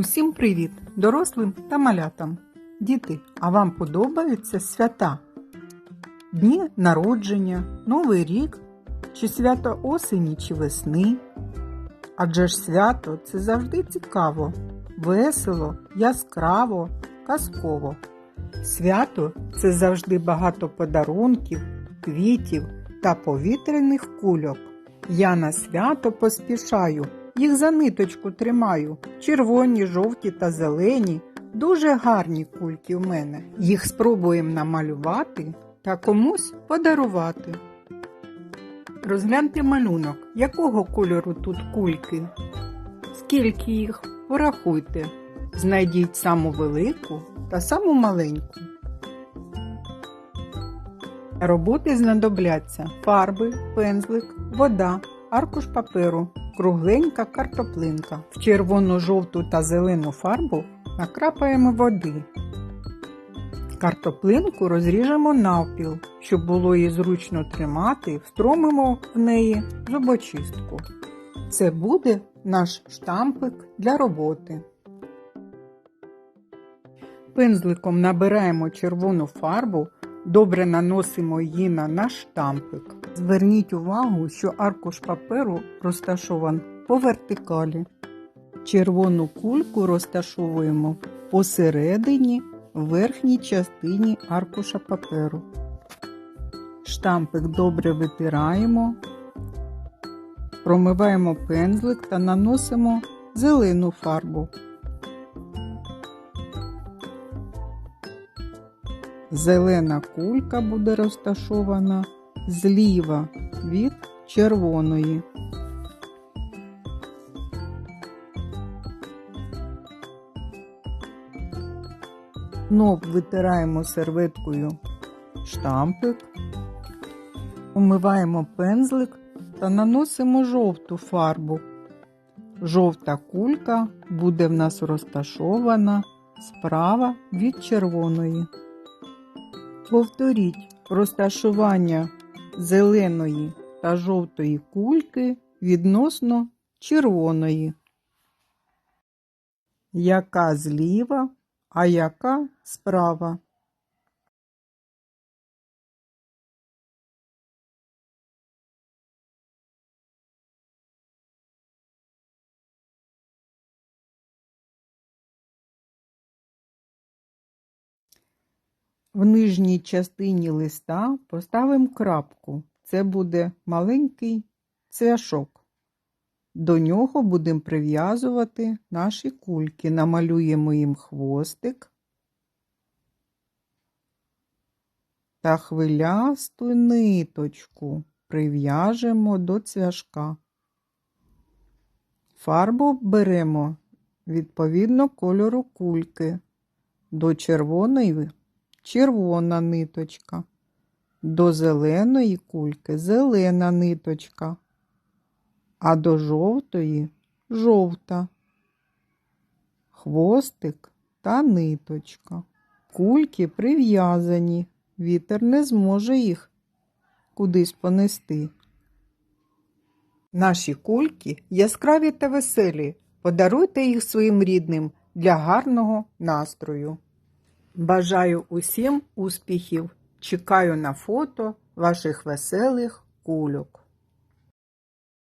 Усім привіт, дорослим та малятам. Діти, а вам подобаються свята? Дні народження, Новий рік чи свято осені чи весни? Адже ж свято це завжди цікаво, весело, яскраво, казково. Свято це завжди багато подарунків, квітів та повітряних кульок. Я на свято поспішаю, їх за ниточку тримаю. Червоні, жовті та зелені. Дуже гарні кульки в мене. Їх спробуємо намалювати та комусь подарувати. Розгляньте малюнок, якого кольору тут кульки. Скільки їх? Порахуйте. Знайдіть саму велику та саму маленьку. Роботи знадобляться фарби, пензлик, вода, аркуш паперу, кругленька картоплинка. В червону, жовту та зелену фарбу накрапаємо води. Картоплинку розріжемо навпіл, щоб було її зручно тримати, встромимо в неї зубочистку. Це буде наш штампик для роботи. Пензликом набираємо червону фарбу, добре наносимо її на наш штампик. Зверніть увагу, що аркуш паперу розташований по вертикалі. Червону кульку розташовуємо посередині верхній частині аркуша паперу. Штампик добре витираємо, промиваємо пензлик та наносимо зелену фарбу. Зелена кулька буде розташована зліва від червоної. Знов витираємо серветкою штампик, умиваємо пензлик та наносимо жовту фарбу. Жовта кулька буде в нас розташована справа від червоної. Повторіть розташування зеленої та жовтої кульки відносно червоної. Яка зліва, а яка справа? В нижній частині листа поставимо крапку. Це буде маленький цвяшок. До нього будемо прив'язувати наші кульки. Намалюємо їм хвостик та хвилясту ниточку прив'яжемо до цвяшка. Фарбу беремо відповідно кольору кульки. До червоної червона ниточка, до зеленої кульки зелена ниточка, а до жовтої жовта, хвостик та ниточка. Кульки прив'язані, вітер не зможе їх кудись понести. Наші кульки яскраві та веселі. Подаруйте їх своїм рідним для гарного настрою. Бажаю усім успіхів! Чекаю на фото ваших веселих кульок.